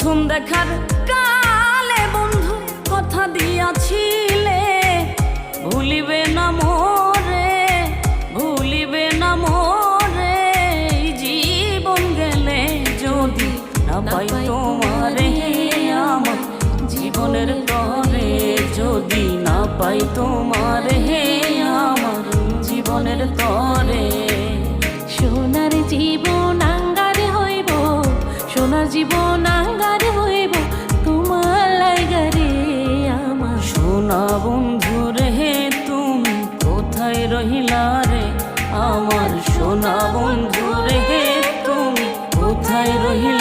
প্রথম দেখার কালে বন্ধু কথা দিয়াছিলে। ভুলিবে না মোরে, ভুলিবে না মোরে জীবন গেলে যদি না পাই তোমারে, আমার জীবনের তরে যদি না পাই তোমারে, আমার জীবনের তরে সোনার জীবন আঙ্গার হইব, তোমার লাইগারে আমার। তুমি কোথায় রহিলা রে? আমার সোনা বন্ধু রে, তুমি কোথায় রহিলা